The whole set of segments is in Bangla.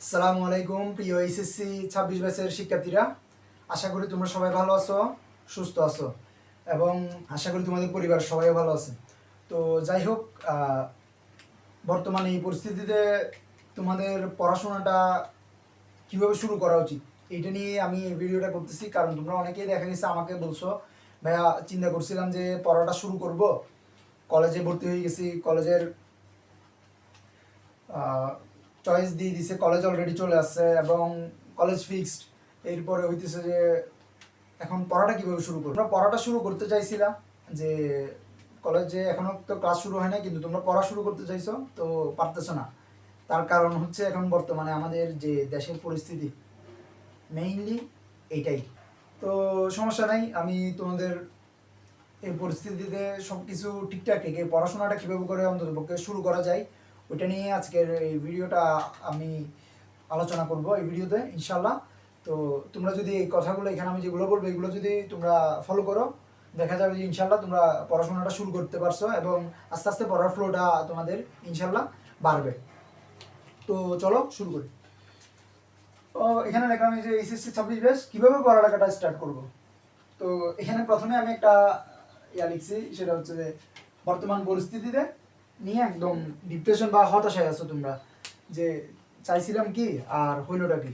আসসালামু আলাইকুম, প্রিয় এইচএসসি ছাব্বিশ ব্যাচের শিক্ষার্থীরা। আশা করি তোমরা সবাই ভালো আছো, সুস্থ আছো, এবং আশা করি তোমাদের পরিবার সবাই ভালো আছে। তো যাই হোক বর্তমানে এই পরিস্থিতিতে তোমাদের পড়াশোনাটা কীভাবে শুরু করা উচিত, এইটা নিয়ে আমি এই ভিডিওটা করতেছি, কারণ তোমরা অনেকেই দেখা গেছে আমাকে বলছো, ভাইয়া, চিন্তা করছিলাম যে পড়াটা শুরু করব, কলেজে ভর্তি হয়ে গেছি, কলেজের চয়েস দিয়ে দিছে কলেজ অলরেডি চলে আসছে এবং কলেজ ফিক্সড এরপরে হইতেছে যে এখন পড়াটা কীভাবে শুরু করব? আমরা পড়াটা শুরু করতে চাইছিলাম যে কলেজে এখনও তো ক্লাস শুরু হয় না কিন্তু তোমরা পড়া শুরু করতে চাইছো, তো পারতেছো না। তার কারণ হচ্ছে এখন বর্তমানে আমাদের যে দেশের পরিস্থিতি মেইনলি এইটাই। তো সমস্যা নাই, আমি তোমাদের এই পরিস্থিতিতে সব কিছু ঠিকঠাক রেখে পড়াশোনাটা কীভাবে করে অন্তত পক্ষে শুরু করা যায় ওইটা নিয়ে আজকের এই ভিডিওটা আমি আলোচনা করব এই ভিডিওতে ইনশাল্লাহ তো তোমরা যদি এই কথাগুলো এখানে আমি যেগুলো বলব, এগুলো যদি তোমরা ফলো করো, দেখা যাবে যে ইনশাল্লাহ তোমরা পড়াশোনাটা শুরু করতে পারছ এবং আস্তে আস্তে পড়ার ফ্লোটা তোমাদের ইনশাল্লাহ বাড়বে। তো চলো শুরু করি। এখানে লেখা আমি যে এইচএসসি ছাব্বিশ বেশ কীভাবে পড়ালেখাটা স্টার্ট করব? তো এখানে প্রথমে আমি একটা ইয়া লিখছি, সেটা হচ্ছে যে বর্তমান পরিস্থিতিতে নিয়ে একদম ডিপ্রেশন বা হতাশায় আছো তোমরা। যে চাইছিলাম কি আর হইলোটা কি?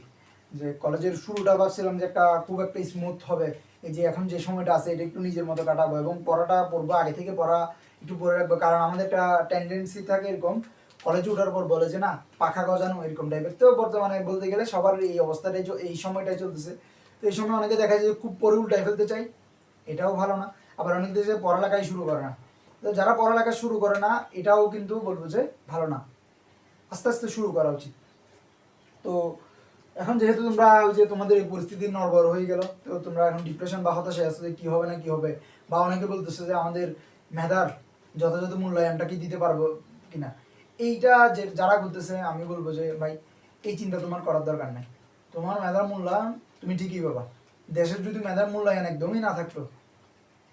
যে কলেজের শুরুটা ভাবছিলাম যে একটা খুব একটা স্মুথ হবে। এই যে এখন যে সময়টা আছে এটা একটু নিজের মতো কাটাবো এবং পড়াটা পড়ব আগে থেকে পড়া একটু পড়ে রাখব। কারণ আমাদের একটা টেন্ডেন্সি থাকে এরকম কলেজে ওঠার পর বলে যে না পাখা গজানো এরকম টাইপের তো বর্তমানে বলতে গেলে সবার এই অবস্থাটাই এই সময়টাই চলতেছে। তো এই সময় অনেকে দেখা যায় যে খুব পরে উল্টাই ফেলতে চাই এটাও ভালো না। আবার অনেক দেশে পড়ালেখাই শুরু করে না। তো যারা পড়ালেখা শুরু করে না, এটাও কিন্তু বলব যে ভালো না। আস্তে আস্তে শুরু করা উচিত। তো এখন যেহেতু তোমরা ওই যে তোমাদের এই পরিস্থিতি নড়বড় হয়ে গেল, তো তোমরা এখন ডিপ্রেশন বা হতাশায় আছো যে কী হবে না কী হবে, বা অনেকে বলতেছে যে আমাদের মেধার যথাযথ মূল্যায়নটা কি দিতে পারব কিনা। এইটা যে যারা করতেছে আমি বলব যে ভাই, এই চিন্তা তোমার করার দরকার নাই। তোমার মেধার মূল্যায়ন তুমি ঠিকই পাবা দেশের যদি মেধার মূল্যায়ন একদমই না থাকতো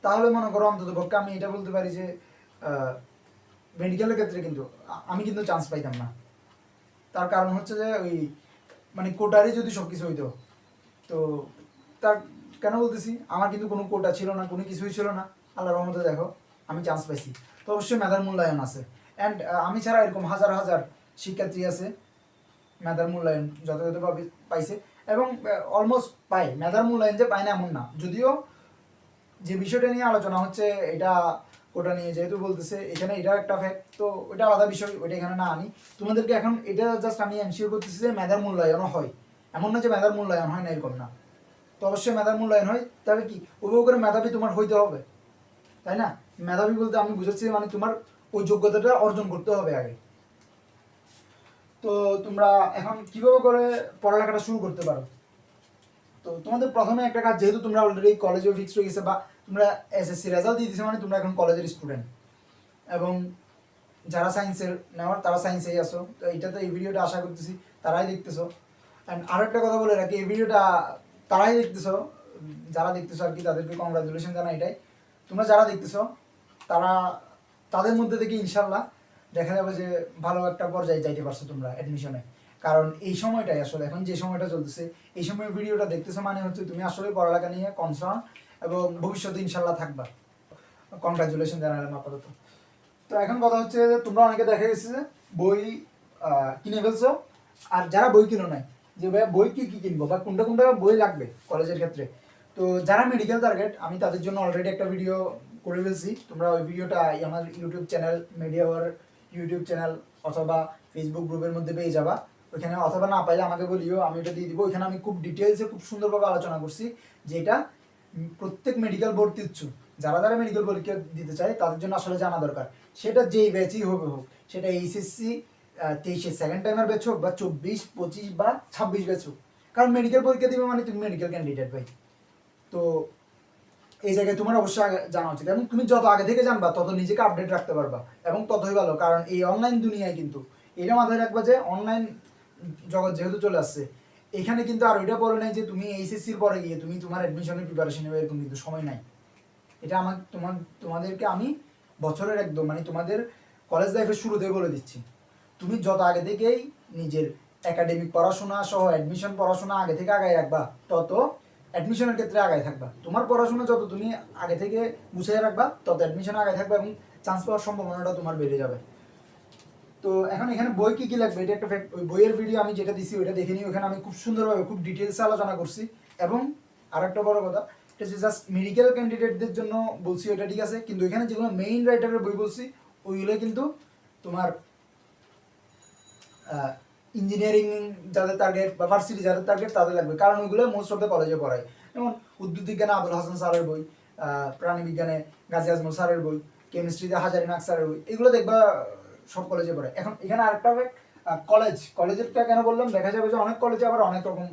তাহলে মনে করো অন্তত পক্ষে আমি এটা বলতে পারি যে মেডিকেলের ক্ষেত্রে কিন্তু আমি কিন্তু চান্স পাইতাম না। তার কারণ হচ্ছে যে ওই মানে কোটারই যদি সব কিছু হইতো, তো তার কেন বলতেছি? আমার কিন্তু কোনো কোটা ছিল না, কোনো কিছুই ছিল না। আল্লাহ রহমতে দেখো, আমি চান্স পাইছি। তো অবশ্যই মেধার মূল্যায়ন আছে। অ্যান্ড আমি ছাড়া এরকম হাজার হাজার শিক্ষার্থী আছে, মেধার মূল্যায়ন যথাযথভাবে পাইছে। এবং অলমোস্ট পাই। মেধার মূল্যায়ন যে পায় না এমন না। যদিও যে বিষয়টা নিয়ে আলোচনা হচ্ছে, এটা ওটা নিয়ে যেহেতু বলতেছে, এখানে এটা একটা ফ্যাক্ট তো ওটা আলাদা বিষয়, ওইটা এখানে না আনি। তোমাদেরকে এখন এটা জাস্ট আমি এনশিওর করতেছি যে মেধার মূল্যায়নও হয়। এমন না যে মেধার মূল্যায়ন হয় না, এরকম না। তো অবশ্যই মেধার মূল্যায়ন হয় তাহলে কি ওভাবে করে মেধাবী তোমার হইতে হবে। তাই না? মেধাবী বলতে আমি বুঝাচ্ছি মানে তোমার ওই যোগ্যতাটা অর্জন করতে হবে আগে। তো তোমরা এখন কীভাবে করে পড়ালেখাটা শুরু করতে পারো? তো তোমাদের প্রথমে একটা কাজ, যেহেতু তোমরা অলরেডি কলেজেও ফিক্স হয়ে গেছে বা তোমরা এসএসসি রেজাল্ট দিয়ে দিয়েছে মানে তোমরা এখন কলেজের স্টুডেন্ট এবং যারা সায়েন্সের নেওয়ার, তারা সায়েন্সেই আসো তো এইটাতে এই ভিডিওটা আশা করতেছি তারাই দেখতেছো। অ্যান্ড আরও একটা কথা বলে রাখি, এই ভিডিওটা তারাই দেখতেছো। যারা দেখতেছো আর কি, তাদেরকে কংগ্রাচুলেশন জানাই এটাই। তোমরা যারা দেখতেছো, তারা, তাদের মধ্যে থেকে ইনশাল্লাহ দেখা যাবে যে ভালো একটা পর্যায়ে যাইতে পারছ তোমরা অ্যাডমিশনে কারণ এই সময়টাই আসলে, এখন যে সময়টা চলতেছে, এই সময় ভিডিওটা দেখতেছো মানে হচ্ছে তুমি আসলে পড়ালেখা নিয়ে কনসার্ন এবং ভবিষ্যতে ইনশাল্লাহ থাকবা। কংগ্রাচুলেশন জানালাম আপাতত। তো এখন কথা হচ্ছে যে তোমরা অনেকে দেখা গেছে যে বই কিনে ফেলছো, আর যারা বই কিনো নাই, যে ভাইয়া বই কি কি কিনবো বা কোনটা কোনটা বই লাগবে কলেজের ক্ষেত্রে? তো যারা মেডিকেল টার্গেট আমি তাদের জন্য অলরেডি একটা ভিডিও করে ফেলছি। তোমরা ওই ভিডিওটা আমার YouTube channel media YouTube channel অথবা ফেসবুক গ্রুপের মধ্যে পেয়ে যাবা। ওইখানে অথবা না পাইলে আমাকে বলিও, আমি ওটা দিয়ে দিব। ওইখানে আমি খুব ডিটেলসে খুব সুন্দরভাবে আলোচনা করছি যে এটা প্রত্যেক মেডিকেল ভর্তি ইচ্ছুক যারা যারা মেডিকেল পরীক্ষা দিতে চায়, তাদের জন্য আসলে জানা দরকার। সেটা যেই ব্যাচই হবে হোক, সেটা এইচএসসি তেইশে সেকেন্ড টাইমের ব্যাচ হোক বা চব্বিশ, পঁচিশ বা ছাব্বিশ ব্যাচ হোক। কারণ মেডিকেল পরীক্ষা দিবে মানে তুমি মেডিকেল ক্যান্ডিডেট ভাই। তো এই জায়গায় তোমার অবশ্যই জানা উচিত। এবং তুমি যত আগে থেকে জানবা, তত নিজেকে আপডেট রাখতে পারবা। এবং ততই ভালো, কারণ এই অনলাইন দুনিয়ায় কিন্তু, এটা মাথায় রাখবা যে অনলাইন জগৎ যেহেতু চলে আসছে, এখানে কিন্তু আর ওইটা পরে নাই যে তুমি এইচএসসির পরে গিয়ে তুমি তোমার অ্যাডমিশনের প্রিপারেশন নেবে এরকম কিন্তু সময় নাই। এটা আমার, তোমার, তোমাদেরকে আমি বছরের একদম মানে তোমাদের কলেজ লাইফের শুরুতে বলে দিচ্ছি। তুমি যত আগে থেকেই নিজের একাডেমিক পড়াশোনা সহ অ্যাডমিশন পড়াশোনা আগে থেকে আগায় রাখবা, তত অ্যাডমিশনের ক্ষেত্রে আগায় থাকবা। তোমার পড়াশোনা যত তুমি আগে থেকে গুছিয়ে রাখবা, তত অ্যাডমিশন আগায় থাকবা এবং চান্স পাওয়ার সম্ভাবনাটা তোমার বেড়ে যাবে। তো এখন এখানে বই কি কি লাগবে? এটা একটা fact। ওই বইয়ের ভিডিও আমি যেটা দিছি, ওইটা দেখে নিই ওখানে আমি খুব সুন্দরভাবে খুব ডিটেলসে আলোচনা করছি। এবং আরেকটা বড় কথা, এটা হচ্ছে জাস্ট মেডিকেল ক্যান্ডিডেটদের জন্য বলছি ওটা ঠিক আছে। কিন্তু এখানে যেগুলো মেইন রাইটারের বই বলছি, ওইগুলো কিন্তু তোমার ইঞ্জিনিয়ারিং যাদের টার্গেট বা ভার্সিটি যাদের টার্গেট তাদের লাগবে। কারণ ওইগুলো মোস্ট অফ দ্য কলেজে পড়ায়। যেমন উদ্ভিদ বিজ্ঞানে আবুল হাসান স্যারের বই প্রাণী বিজ্ঞানে গাজী আজমল স্যারের বই কেমিস্ট্রিতে হাজারি নাক স্যারের বই। এগুলো দেখবা সব কলেজে পড়ে। এখন এখানে আরেকটা হবে কলেজ কলেজেরটা কেন বললাম? দেখা যাবে যে অনেক কলেজে আবার অনেক রকম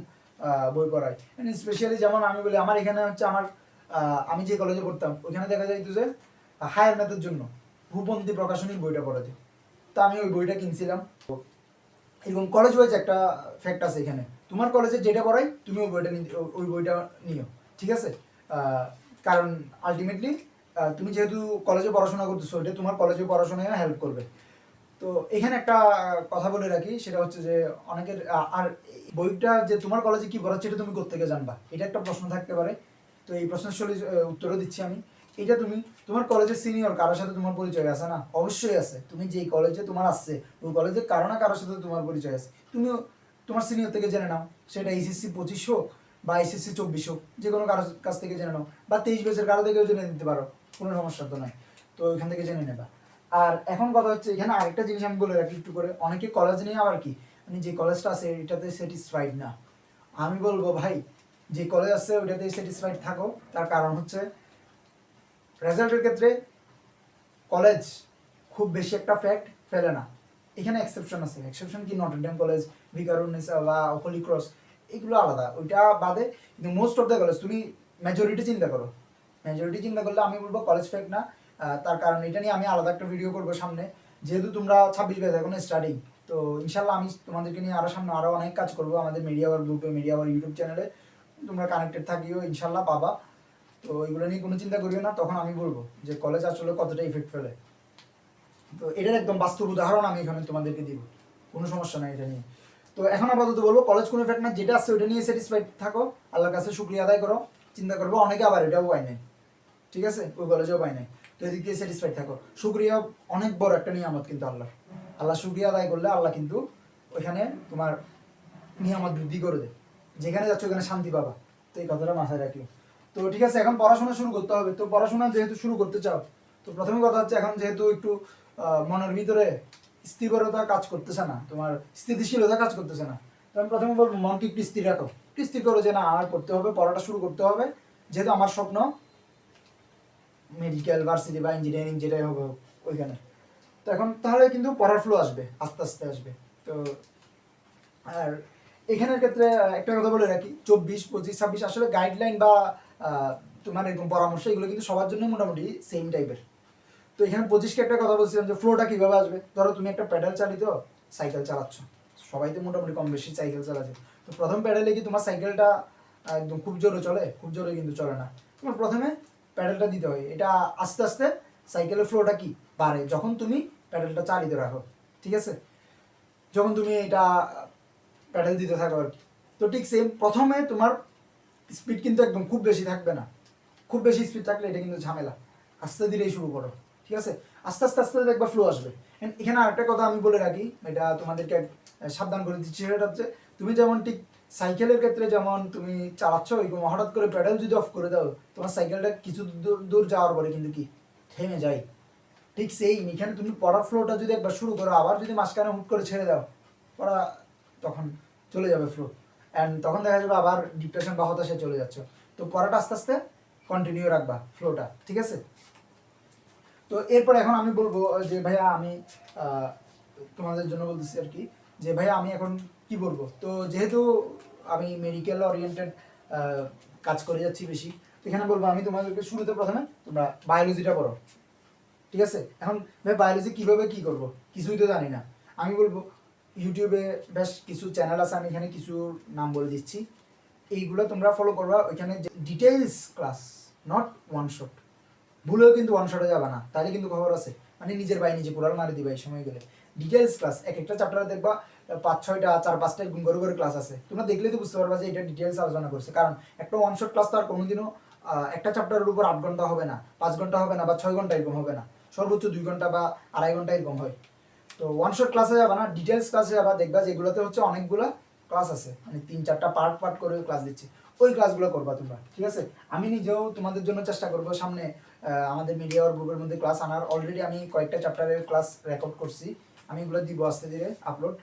বই পড়ায়। স্পেশালি যেমন আমি বলি, আমার এখানে হচ্ছে আমার আমি যে কলেজে পড়তাম, ওইখানে দেখা যায় যে হায়ার ম্যাথের জন্য ভূপন্থী প্রকাশনীর বইটা পড়াতে তা আমি ওই বইটা কিনছিলাম। এরকম কলেজ ওয়াইজ একটা ফ্যাক্ট আছে এখানে। তোমার কলেজে যেটা পড়াই, তুমি ওই বইটা ওই বইটা নিও। ঠিক আছে? কারণ আলটিমেটলি তুমি যেহেতু কলেজে পড়াশোনা করতেছো ওইটা তোমার কলেজে পড়াশোনায় হেল্প করবে। তো এখানে একটা কথা বলে রাখি, সেটা হচ্ছে যে অনেকের আর বইটা যে তোমার কলেজে কি পড়াচ্ছে এটা তুমি কোথেকে জানবা? এটা একটা প্রশ্ন থাকতে পারে। তো এই প্রশ্নের সলি উত্তরও দিচ্ছি আমি। এটা তুমি, তোমার কলেজের সিনিয়র কারোর সাথে তোমার পরিচয় আছে না? অবশ্যই আছে। তুমি যেই কলেজে তোমার আসছে, ওই কলেজে কারও না কারোর সাথে তোমার পরিচয় আছে। তুমিও, তোমার সিনিয়র থেকে জেনে নাও। সেটা এইচএসসি পঁচিশ হোক বা এইচএসসি চব্বিশ হোক, যে কোনো কারোর কাছ থেকে জেনে নাও। বা তেইশ বছর কারও থেকেও জেনে নিতে পারো। কোনো সমস্যা তো নয় তো ওইখান থেকে জেনে নেবা। আর এখন কথা হচ্ছে, এখানে আরেকটা জিনিস আমি বলে রাখি একটু করে। অনেকে কলেজ নিয়ে আবার কি? মানে যে কলেজটা আছে, এটাতে স্যাটিসফাইড না। আমি বলব, ভাই, যে কলেজ আছে ওইটাতে স্যাটিসফাইড থাকো। তার কারণ হচ্ছে রেজাল্টের ক্ষেত্রে কলেজ খুব বেশি একটা ফ্যাক্ট ফেলে না। এখানে এক্সেপশন আছে। এক্সেপশন কি? নটরডেম কলেজ ভিকারুন্নিসা বা হোলি ক্রস এগুলো আলাদা। ওইটা বাদে, কিন্তু মোস্ট অফ দ্য কলেজ তুমি মেজরিটি চিন্তা করো। মেজরিটি চিন্তা করলে আমি বলব কলেজ ফ্যাক্ট না। তার কারণ এটা নিয়ে আমি আলাদা একটা ভিডিও করব সামনে। যেহেতু তোমরা ছাব্বিশ ব্যাচ এখন স্টার্টিং তো ইনশাল্লাহ আমি তোমাদেরকে নিয়ে আরও সামনে আরও অনেক কাজ করব আমাদের মিডিয়া ওয়ার গ্রুপে মিডিয়া ওয়ার ইউটিউব চ্যানেলে তোমরা কানেক্টেড থাকিও, ইনশাল্লাহ পাবা। তো এগুলো নিয়ে কোনো চিন্তা করিও না, তখন আমি বলব যে কলেজ আসলে কতটা ইফেক্ট ফেলে। তো এটার একদম বাস্তব উদাহরণ আমি এখানে তোমাদেরকে দিব। কোনো সমস্যা নাই এটা নিয়ে। তো এখন আপাতত বলব কলেজ কোনো এফেক্ট না যেটা আছে ওইটা নিয়ে স্যাটিসফাইড থাকো। আল্লাহর কাছে শুক্রিয়া আদায় করো। চিন্তা করব, অনেকে আবার এটাও পায় নাই। ঠিক আছে? ওই কলেজেও পায় নাই। তো এদিক দিয়ে স্যাটিসফাইড থাকো। শুক্রিয়া অনেক বড় একটা নিয়ামত কিন্তু আল্লাহ আল্লাহ শুক্রিয়া আদায় করলে আল্লাহ কিন্তু ওইখানে তোমার নিয়ামত বৃদ্ধি করে দেয়। যেখানে যাচ্ছ ওখানে শান্তি পাবা। তো এই কথাটা মাথায় রাখিও। তো ঠিক আছে, এখন পড়াশোনা শুরু করতে হবে। তো পড়াশোনা যেহেতু শুরু করতে চাও, তো প্রথমে কথা হচ্ছে এখন যেহেতু একটু মনের ভিতরে স্থিরতা কাজ করতেছে না, তোমার স্থিতিশীলতা কাজ করতেছে না, তো আমি প্রথমে বলব, মনকে একটু স্থির রাখো। একটু স্থির করো যে না আমার করতে হবে, পড়াটা শুরু করতে হবে। যেহেতু আমার স্বপ্ন মেডিকেল ভার্সিটি বা ইঞ্জিনিয়ারিং যেটাই হবে ওইখানে। তো এখন তাহলে কিন্তু পড়ার ফ্লো আসবে, আস্তে আস্তে আসবে। তো আর এখানের ক্ষেত্রে একটা কথা বলে রাখি, চব্বিশ, পঁচিশ, ছাব্বিশ আসলে গাইডলাইন বা তোমার এরকম পরামর্শ, এগুলো কিন্তু সবার জন্য মোটামুটি সেম টাইপের তো এখানে পঁচিশকে একটা কথা বলছিলাম যে ফ্লোটা কীভাবে আসবে? ধরো তুমি একটা প্যাডেল চালিত সাইকেল চালাচ্ছ। সবাই তো মোটামুটি কম বেশি সাইকেল চালাচ্ছে। তো প্রথম প্যাডেলে কি তোমার সাইকেলটা একদম খুব জোরে চলে? খুব জোরে কিন্তু চলে না। তোমার প্রথমে প্যাডেলটা দিতে হয়। এটা আস্তে আস্তে সাইকেলের ফ্লোটা কি? বাড়ে। যখন তুমি প্যাডেলটা চালিত রাখো, ঠিক আছে? যখন তুমি এটা প্যাডেল দিতে থাকো আর কি। তো ঠিক সেম প্রথমে তোমার স্পিড কিন্তু একদম খুব বেশি থাকবে না। খুব বেশি স্পিড থাকলে এটা কিন্তু ঝামেলা। আস্তে ধীরেই শুরু করো, ঠিক আছে? আস্তে আস্তে আস্তে দেখবা ফ্লো আসবে। এখানে আরেকটা কথা আমি বলে রাখি, এটা তোমাদেরকে সাবধান করে দিচ্ছি, সেটা হচ্ছে তুমি যেমন ঠিক সাইকেলের ক্ষেত্রে যেমন তুমি চালাচ্ছ ওইরকম হঠাৎ করে প্যাডেল যদি অফ করে দাও, তোমার সাইকেলটা কিছু দূর দূর যাওয়ার পরে কিন্তু কি? থেমে যায়। ঠিক সেই, এখানে তুমি পড়ার ফ্লোটা যদি একবার শুরু করো, আবার যদি মাঝখানে হুট করে ছেড়ে দাও, পড়া তখন চলে যাবে ফ্লো অ্যান্ড তখন দেখা যাবে আবার ডিপ্রেশন বা হতাশায় চলে যাচ্ছ। তো পড়াটা আস্তে আস্তে কন্টিনিউ রাখবা ফ্লোটা ঠিক আছে? তো এরপর এখন আমি বলব যে, ভাইয়া আমি তোমাদের জন্য বলতেছি আর কি, যে ভাইয়া আমি এখন কি বলব? তো যেহেতু আমি মেডিকেল ওরিয়েন্টেড কাজ করে যাচ্ছি বেশি এখানে বলব আমি তোমাদেরকে শুরুতে প্রথমে তোমরা বায়োলজিটা পড়ো। ঠিক আছে? এখন ভাই বায়োলজি কীভাবে কী করব? কিছুই তো জানি না। আমি বলব, ইউটিউবে বেশ কিছু চ্যানেল আছে, আমি এখানে কিছু নাম বলে দিচ্ছি। এইগুলো তোমরা ফলো করবা, ওইখানে details class not one shot ভুলেও কিন্তু ওয়ান শটে যাবে না তাহলে কিন্তু খবর আছে। মানে নিজের বাই নিজে পুরাল মারি দিবা এই সময় গেলে। ডিটেইলস ক্লাস এক একটা চ্যাপ্টারে দেখবা পাঁচ ছয়টা, চার পাঁচটা এরকম করে ক্লাস আছে। তোমরা দেখলেই তো বুঝতে পারবা যে এটা ডিটেলস আলোচনা করছে। কারণ একটা ওয়ান শট ক্লাস তো আর কোনোদিনও একটা চ্যাপ্টারের উপর আট ঘণ্টা হবে না, পাঁচ ঘণ্টা হবে না বা ছয় ঘণ্টা এরকম হবে না। সর্বোচ্চ দুই ঘণ্টা বা আড়াই ঘণ্টা এরকম হয়। তো ওয়ান শট ক্লাসে যাবা না ডিটেলস ক্লাসে যাবা, দেখবা যেগুলোতে হচ্ছে অনেকগুলা ক্লাস আছে। মানে তিন, চারটা পার্ট পার্ট করে ক্লাস দিচ্ছে। ওই ক্লাসগুলো করবা তোমরা, ঠিক আছে? আমি নিজেও তোমাদের জন্য চেষ্টা করব সামনে আমাদের মিডিয়া গ্রুপের মধ্যে ক্লাস আনার। অলরেডি আমি কয়েকটা চ্যাপ্টারের ক্লাস রেকর্ড করছি। আমি এগুলো দিব আস্তে ধীরে আপলোড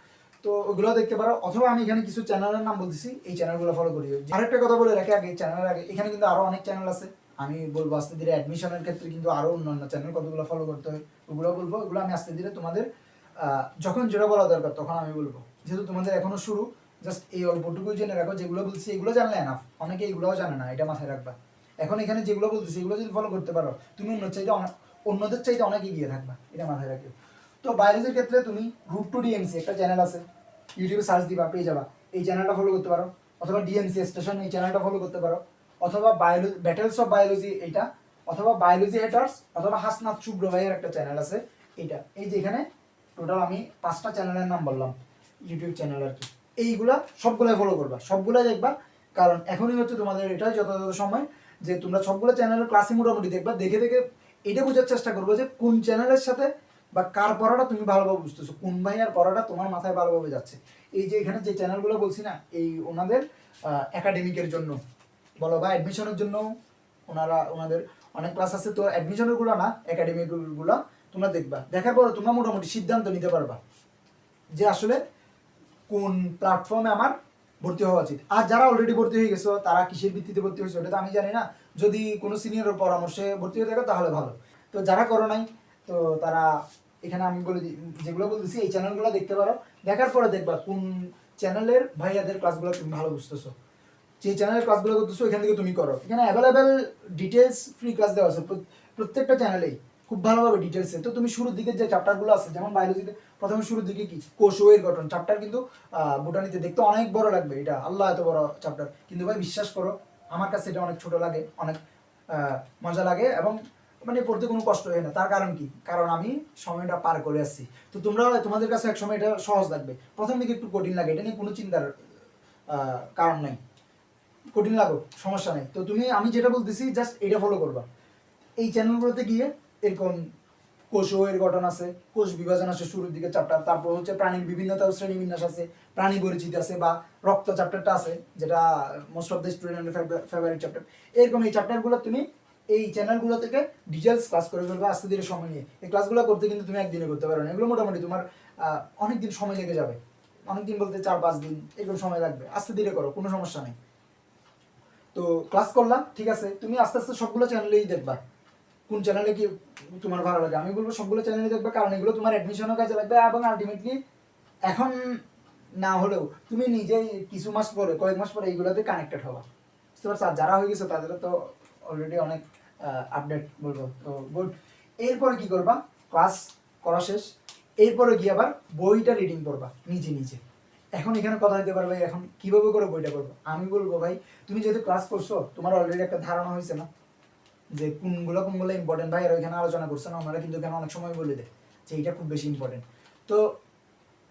তো ওগুলো দেখতে পারো। অথবা আমি এখানে কিছু চ্যানেলের নাম বলতেছি, এই চ্যানেলগুলো ফলো করি। আরেকটা কথা বলে রাখি, আগে চ্যানেলের আগে, এখানে কিন্তু আরও অনেক চ্যানেল আছে। আমি বলব আস্তে ধীরে অ্যাডমিশনের ক্ষেত্রে কিন্তু আরও অন্যান্য চ্যানেল কতগুলো ফলো করতে হয়, ওগুলো বলব। ওগুলো আমি আস্তে ধীরে তোমাদের যখন যেটা বলা দরকার তখন আমি বলব। যেহেতু তোমাদের এখনও শুরু জাস্ট এই অল্পটুকু জেনে রাখো, যেগুলো বলছি এগুলো জানলে এনাফ অনেকে এগুলোও জানে না, এটা মাথায় রাখবা। এখন এখানে যেগুলো বলতেছি, এগুলো যদি ফলো করতে পারো, তুমি অন্য চাইতে অন্যদের চাইতে অনেক এগিয়ে থাকবা, এটা মাথায় রাখো তো বায়োলজির ক্ষেত্রে তুমি রুট টু ডিএমসি একটা চ্যানেল আছে। ইউটিউবে সার্চ দিবা, পেয়ে যাবা। এই চ্যানেলটা ফলো করতে পারো। অথবা ডিএমসি স্টেশন এই চ্যানেলটা ফলো করতে পারো। অথবা বায়োলজি ব্যাটেলস অফ বায়োলজি এটা অথবা বায়োলজি হেটার্স অথবা হাসনাথ শুভ্র ভাইয়ের একটা চ্যানেল আছে এইটা। এই যে এখানে টোটাল আমি পাঁচটা চ্যানেলের নাম বললাম ইউটিউব চ্যানেল আর কি। এইগুলা সবগুলাই ফলো করবা। সবগুলাই দেখবা। কারণ এখনই হচ্ছে তোমাদের এটাই যথাযথ সময় যে তোমরা সবগুলো চ্যানেলের ক্লাসে মোটামুটি দেখবা। দেখে দেখে এটা বোঝার চেষ্টা করব যে কোন চ্যানেলের সাথে বা কার পড়াটা তুমি ভালোভাবে বুঝতেছো? কোন ভাইয়ার পড়াটা তোমার মাথায় ভালোভাবে যাচ্ছে? এই যে এখানে যে চ্যানেলগুলো বলছি না, এই ওনাদের একাডেমিকের জন্য। বলো বা অ্যাডমিশনের জন্য ওনারা, ওনাদের অনেক ক্লাস আছে, তো অ্যাডমিশনেরগুলো না একাডেমিকগুলো তোমরা দেখবা। দেখার পর তোমরা মোটামুটি সিদ্ধান্ত নিতে পারবা যে আসলে কোন প্ল্যাটফর্মে আমার ভর্তি হওয়া উচিত। আর যারা অলরেডি ভর্তি হয়ে গেছো, তারা কিসের ভিত্তিতে ভর্তি হয়েছে ওটা তো আমি জানি না। যদি কোনো সিনিয়রের পরামর্শে ভর্তি হয়ে থাকে তাহলে ভালো। তো যারা করো নাই, তো তারা এখানে আমি বলে যেগুলো বলতেছি, এই চ্যানেলগুলো দেখতে পারো। দেখার পরে দেখবা কোন চ্যানেলের ভাইয়াদের ক্লাসগুলো তুমি ভালো বুঝতেছো। যে চ্যানেলের ক্লাসগুলো করতেছো, এখান থেকে তুমি করো। এখানে অ্যাভেলেবেল ডিটেলস ফ্রি ক্লাস দেওয়া আছে প্র- প্রত্যেকটা চ্যানেলেই খুব ভালোভাবে ডিটেলসে তো তুমি শুরুর দিকে যে চ্যাপ্টারগুলো আছে, যেমন বায়োলজিতে প্রথমে শুরুর দিকে কি? ও গঠন। চ্যাপ্টার কিন্তু বোটানিতে দেখতে অনেক বড় লাগবে এটা। আল্লাহ এত বড় চ্যাপ্টার কিন্তু ভাই, বিশ্বাস করো, আমার কাছে এটা অনেক ছোট লাগে, অনেক মজা লাগে এবং মানে পড়তে কোনো কষ্ট হয় না। তার কারণ কি? কারণ আমি সময়টা পার করে আসছি। তো তোমরা, তোমাদের কাছে এক সময় এটা সহজ লাগবে। প্রথম দিকে একটু কঠিন লাগে, এটা নিয়ে কোনো চিন্তার কারণ নাই। কঠিন লাগো, সমস্যা নেই। তো তুমি, আমি যেটা বলতেছি জাস্ট এটা ফলো করবা। এই চ্যানেলগুলোতে গিয়ে এরকম কোষ এর গঠন আছে, কোষ বিভাজন আছে শুরুর দিকে চ্যাপ্টার তারপর হচ্ছে প্রাণীর বিভিন্নতা শ্রেণি বিন্যাস আছে, প্রাণী পরিচিতি আছে বা রক্ত চ্যাপ্টারটা আছে, যেটা মোস্ট অফ দ্য স্টুডেন্টের ফেভারিট চ্যাপ্টার এরকম এই চ্যাপ্টারগুলো তুমি এই চ্যানেলগুলো থেকে ডিটেলস ক্লাস করে ফেলবে আস্তে ধীরে সময় নিয়ে। এই ক্লাসগুলো করতে কিন্তু তুমি একদিনে করতে পারো না। এগুলো মোটামুটি তোমার অনেক দিন সময় লেগে যাবে। অনেক দিন বলতে চার, পাঁচ দিন, এরকম সময় লাগবে। আস্তে ধীরে করো, কোনো সমস্যা নেই। তো ক্লাস করলাম, ঠিক আছে। তুমি আস্তে আস্তে সবগুলো চ্যানেলেই দেখবা। কোন চ্যানেলে কি তোমার ভালো লাগে? আমি বলব সবগুলো চ্যানেলে দেখবে, কারণ এগুলো তোমার অ্যাডমিশনের কাজে লাগবে এবং আলটিমেটলি এখন না হলেও তুমি নিজেই কিছু মাস পরে, কয়েক মাস পরে এইগুলোতে কানেক্টেড হবা। বুঝতে পারছ? যারা হয়ে গেছে তাদের তো অলরেডি অনেক আপডেট বলব। তো গুড এরপরে কি করবা? ক্লাস করা শেষ। এরপরে গিয়ে আবার বইটা রিডিং করবা, নিজে নিজে। এখন এখানে কথা দিতে পারবে, এখন কীভাবে করে বইটা করব? আমি বলব ভাই, তুমি যেহেতু ক্লাস করছ, তোমার অলরেডি একটা ধারণা হয়েছে না, যে কোনগুলো কোনগুলো ইম্পর্টেন্ট ভাই আর ওইখানে আলোচনা করছে না, ওনারা কিন্তু এখানে অনেক সময় বলে দেয় যে এইটা খুব বেশি ইম্পর্টেন্ট তো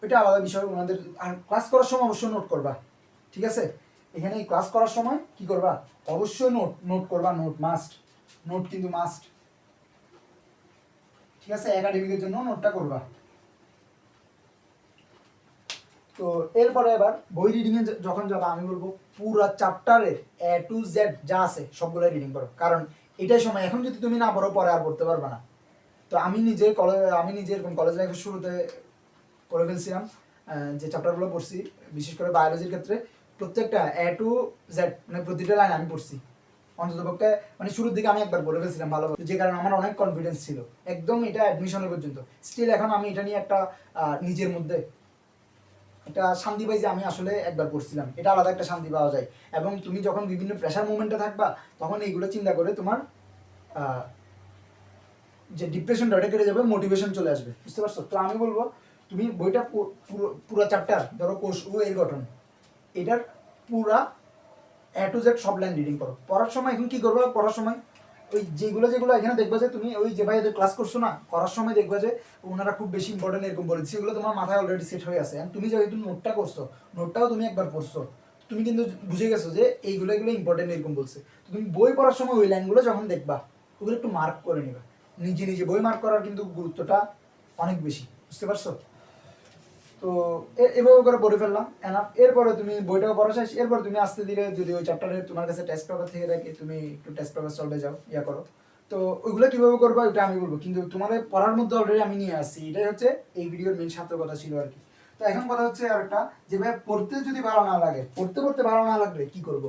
এটা আলাদা বিষয়, ওনাদের, আর ক্লাস করার সময় অবশ্যই নোট করবা, ঠিক আছে? এখানে ক্লাস করার সময় কি করবা? অবশ্যই নোট নোট করবা নোট মাস্ট নোট কিন্তু মাস্ট ঠিক আছে? একাডেমিকের জন্য নোটটা করবা। তো এরপরে এবার বই রিডিং এ যখন যাবা, আমি বলব পুরো চ্যাপ্টারের এ টু জেড যা আছে সবগুলো রিডিং করো। কারণ এটাই সময়, এখন যদি তুমি না পড়ো, পরে আর পড়তে পারবে না। তো আমি নিজে কলেজ আমি নিজে এরকম কলেজ লাইফের শুরুতে করে ফেলছিলাম যে চ্যাপ্টারগুলো পড়ছি, বিশেষ করে বায়োলজির ক্ষেত্রে। প্রত্যেকটা এ টু জেড মানে প্রতিটা লাইন আমি পড়ছি। অন্ততপক্ষে মানে শুরুর দিকে আমি একবার বলে ফেলছিলাম ভালো যে কারণে আমার অনেক কনফিডেন্স ছিল। একদম এটা অ্যাডমিশনের পর্যন্ত। স্টিল এখন আমি এটা নিয়ে একটা নিজের মধ্যে এটা শান্তি পাই যে আমি আসলে একবার পড়ছিলাম। এটা আলাদা একটা শান্তি পাওয়া যায়। এবং তুমি যখন বিভিন্ন প্রেশার মুভমেন্টে থাকবা, তখন এইগুলো চিন্তা করে তোমার যে ডিপ্রেশনটা ওটা কেটে যাবে মোটিভেশন চলে আসবে। বুঝতে পারছ? তো আমি বলব, তুমি বইটা পুরো পুরো চ্যাপ্টার ধরো কোষ ও এর গঠন। এটার পুরা এ টু জেড সব লাইন রিডিং করো। পড়ার সময় এখন কি করব? পড়ার সময় ওই যেগুলো যেগুলো এখানে দেখবে যে তুমি ওই যে ভাই এদের ক্লাস করছ না, করার সময় দেখবে যে ওনারা খুব বেশি ইম্পর্টেন্ট এরকম বলেছে সেগুলো তোমার মাথায় অলরেডি সেট হয়ে আছে। তুমি যেহেতু নোটটা করছ নোটটাও তুমি একবার পড়ছো, তুমি কিন্তু বুঝে গেছো যে এইগুলো, এগুলো ইম্পর্টেন্ট এরকম বলছে। তুমি বই পড়ার সময় ওই লাইনগুলো যখন দেখবা, ওগুলো একটু মার্ক করে নিবা। নিজে নিজে বই মার্ক করার কিন্তু গুরুত্বটা অনেক বেশি। বুঝতে পারছ? তো এভাবে করে পড়ে ফেললাম এনাফ এরপরে তুমি বইটাও পড়া শেষ। এরপর তুমি আস্তে ধীরে যদি ওই চ্যাপ্টারে তোমার কাছে টেস্ট পেপার থেকে থাকে, তুমি একটু টেস্ট পেপার সলভে যাও, ইয়া করো। তো ওইগুলো কীভাবে করবা ওইটা আমি বলব। কিন্তু তোমাদের পড়ার মধ্যে অলরেডি আমি নিয়ে আসছি। এটাই হচ্ছে এই ভিডিওর মেন সার্থকতা ছিল আর কি। তো এখন কথা হচ্ছে আর একটা, যে ভাই পড়তে যদি ভালো না লাগে, পড়তে পড়তে ভালো না লাগলে কি করব?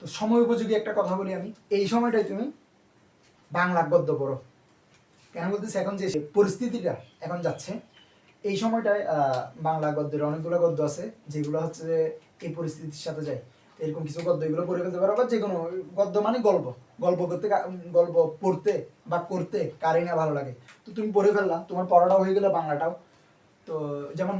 তো সময় উপযোগী একটা কথা বলি আমি। এই সময়টাই তুমি বাংলা গদ্য পড়ো। কেন বলতেছি, এখন যে পরিস্থিতিটা এখন যাচ্ছে এই সময়টায় বাংলা গদ্যের অনেকগুলো গদ্য আছে, যেগুলো হচ্ছে যে এই পরিস্থিতির সাথে যায়। এরকম কিছু গদ্য এগুলো পড়ে ফেলতে পারো, বা যে কোনো গদ্য মানে গল্প। গল্প করতে গল্প পড়তে বা করতে কারই না ভালো লাগে। তো তুমি পড়ে ফেললা, তোমার পড়াটাও হয়ে গেলো, বাংলাটাও। তো যেমন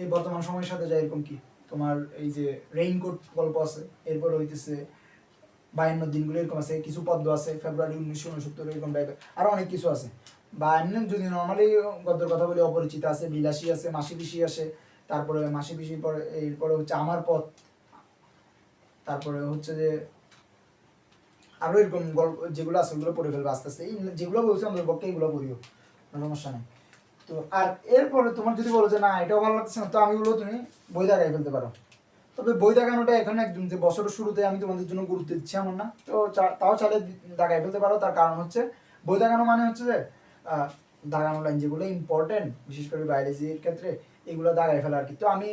এই বর্তমান সময়ের সাথে যায় এরকম কি? তোমার এই যে রেইনকোট গল্প আছে, এরপর হইতেছে বায়ান্ন দিনগুলো এরকম আছে, কিছু পদ্ম আছে, ফেব্রুয়ারি উনিশশো উনসত্তর এরকম টাইপের আরও অনেক কিছু আছে। বা এমনি যদি নর্মালি গদ্যের কথা বলি, অপরিচিত আছে, বিলাসী আছে, মাসি পিসি আসে, তারপরে মাসি পিসির পরে, এরপরে হচ্ছে আমার পথ, তারপরে হচ্ছে যে আরও এরকম গল্প, যেগুলো আছে ওগুলো পড়ে ফেলবে আস্তে আস্তে। এই যেগুলো বলছি আমাদের পক্ষে এগুলো পড়িও কোনো সমস্যা নেই। তো আর এরপরে তোমার যদি বলো যে না, এটাও ভালো লাগছে না, তো আমি বলব তুমি বই দেখাই ফেলতে পারো। তবে বই দেখানোটা এখন একদম যে বছরের শুরুতে আমি তোমাদের জন্য গুরুত্ব দিচ্ছি এমন না। তো তাও চাইলে দাগাই ফেলতে পারো, তার কারণ হচ্ছে বই দেখানো মানে হচ্ছে যে দাগানো লাইন যেগুলো ইম্পর্টেন্ট বিশেষ করে বায়োলজির ক্ষেত্রে, এগুলো দাঁড়ায় ফেলা আর কি। তো আমি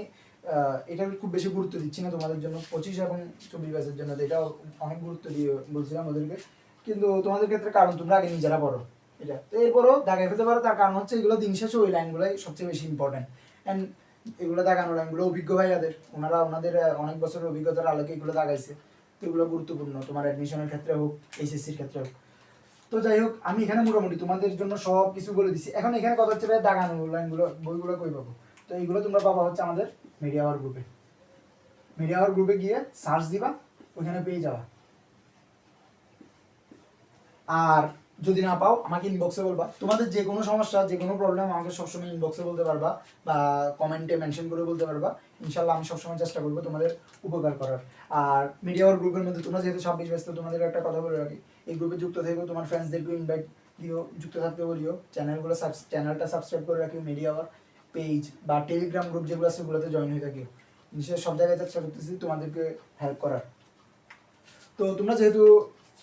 এটা খুব বেশি গুরুত্ব দিচ্ছি না তোমাদের জন্য, পঁচিশ এবং চব্বিশ ব্যাচের জন্য এটাও অনেক গুরুত্ব দিয়ে বলছিলাম ওদেরকে। কিন্তু তোমাদের ক্ষেত্রে কারণ তোমরা আগে নিজেরা পড়ো, এটা। তো এরপরও দাগাই ফেলতে পারো, তার কারণ হচ্ছে এগুলো দিন শেষে ওই লাইনগুলোই সবচেয়ে বেশি ইম্পর্টেন্ট অ্যান্ড এগুলো দাগানো লাইনগুলো অভিজ্ঞ ভাইয়াদের, ওনারা ওনাদের অনেক বছরের অভিজ্ঞতার আলোকে এগুলো দাগাইছে। তো এগুলো গুরুত্বপূর্ণ, তোমার অ্যাডমিশনের ক্ষেত্রে হোক এইচএসসির ক্ষেত্রে হোক। তো যাই হোক, আমি এখানে মোটামুটি তোমাদের জন্য সব কিছু বলে দিচ্ছি এখন এখানে কথা হচ্ছে ভাই দাগানো, লাইনগুলো, বইগুলো কই পাবো? তো এইগুলো তোমরা পাবা হচ্ছে আমাদের মিডিয়া আওয়ার গ্রুপে মিডিয়া আওয়ার গ্রুপে গিয়ে সার্চ দিবা ওখানে পেয়ে যাবা। আর যদি না পাও, আমাকে ইনবক্সে বলবা। তোমাদের যে কোনো সমস্যা, যে কোনো প্রবলেম আমাকে সবসময় ইনবক্সে বলতে পারবা বা কমেন্টে মেনশন করে বলতে পারবা। ইনশাল্লাহ আমি সবসময় চেষ্টা করব তোমাদের উপকার করার। আর মিডিয়া গ্রুপের মধ্যে তোমরা যেহেতু ছাব্বিশ ব্যস্ত, তোমাদের একটা কথা বলে রাখি। এই গ্রুপে যুক্ত থেকেও তোমার ফ্রেন্ডসদেরকেও ইনভাইট দিও, যুক্ত থাকতে বলিও। চ্যানেলগুলো চ্যানেলটা সাবস্ক্রাইব করে রাখিও মিডিয়া পেজ বা টেলিগ্রাম গ্রুপ যেগুলো আছে সেগুলোতে জয়েন হয়ে থাকিও। নিশ্চয়ই সব জায়গায় চেষ্টা করতেছি, তোমাদেরকে হেল্প করার। তো তোমরা যেহেতু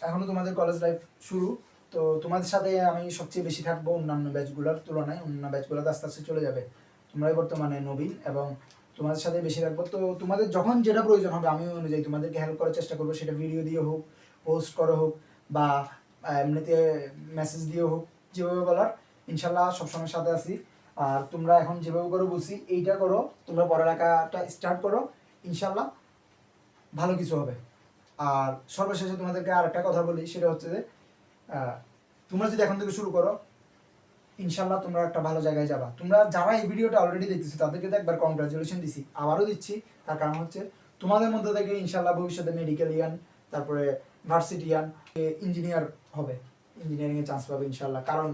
এখনও তোমাদের কলেজ লাইফ শুরু, তো তোমাদের সাথে আমি সবচেয়ে বেশি থাকব অন্যান্য ব্যাচগুলোর তুলনায়। অন্যান্য ব্যাচগুলোতে আস্তে আস্তে চলে যাবে। তোমরাই বর্তমানে নবীন এবং তোমাদের সাথে বেশি থাকব। তো তোমাদের যখন যেটা প্রয়োজন হবে, আমি অনুযায়ী তোমাদেরকে হেল্প করার চেষ্টা করব। সেটা ভিডিও দিয়ে হোক পোস্ট করে হোক বা এমনিতে মেসেজ দিয়ে হোক, যেভাবে বলার, ইনশাল্লাহ সবসময় সাথে আছি। আর তোমরা এখন যেভাবে করে বলছি, এইটা করো, তোমরা পড়ালেখাটা স্টার্ট করো, ইনশাল্লাহ ভালো কিছু হবে। আর সর্বশেষে তোমাদেরকে আর একটা কথা বলি, সেটা হচ্ছে যে তোমরা যদি এখন থেকে শুরু করো, ইনশাল্লাহ তোমরা একটা ভালো জায়গায় যাবা। তোমরা যারা এই ভিডিওটা অলরেডি দেখতেছো, তাদেরকে তো একবার কংগ্রাচুলেশন দিছি, আবারও দিচ্ছি। তার কারণ হচ্ছে, তোমাদের মধ্যে থেকে ইনশাল্লাহ ভবিষ্যতে মেডিকেল ইয়ান তারপরে ভার্সিটি ইয়ান ইঞ্জিনিয়ার হবে। ইঞ্জিনিয়ারিং এ চান্স পাবে ইনশাল্লাহ কারণ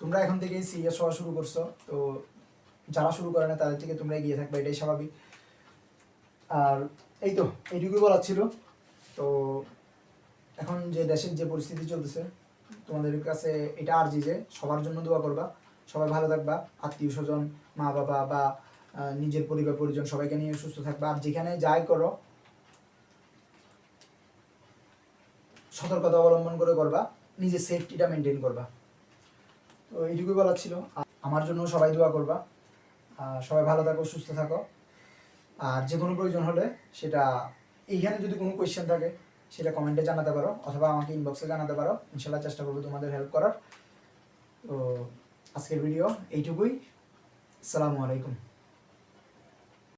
তোমরা এখন থেকে সিরিয়াস হওয়া শুরু করছ, তো যারা শুরু করে না, তাদের থেকে তোমরা এগিয়ে থাকবে, এটাই স্বাভাবিক। আর এই তো, এইটুকুই বলার ছিল। তো এখন যে দেশের যে পরিস্থিতি চলতেছে, তোমাদের কাছে এটা আর্জি যে, সবার জন্য দোয়া করবা। সবাই ভালো থাকবা, আত্মীয় স্বজন মা বাবা বা নিজের পরিবার পরিজন সবাইকে নিয়ে সুস্থ থাকবা। আর যেখানে যাই করো সতর্কতা অবলম্বন করে করবা, নিজের সেফটিটা মেনটেন করবা। তো এইটুকুই বলার ছিল। আমার জন্য সবাই দোয়া করবা। সবাই ভালো থাকো, সুস্থ থাকো। আর যে কোনো প্রয়োজন হলে সেটা, এইখানে যদি কোনো কোয়েশ্চেন থাকে, সেটা কমেন্টে জানাতে পারো, অথবা আমাকে ইনবক্সে জানাতে পারো। ইনশাল্লাহ চেষ্টা করব তোমাদের হেল্প করার। তো আজকের ভিডিও এইটুকুই। আসসালামু আলাইকুম।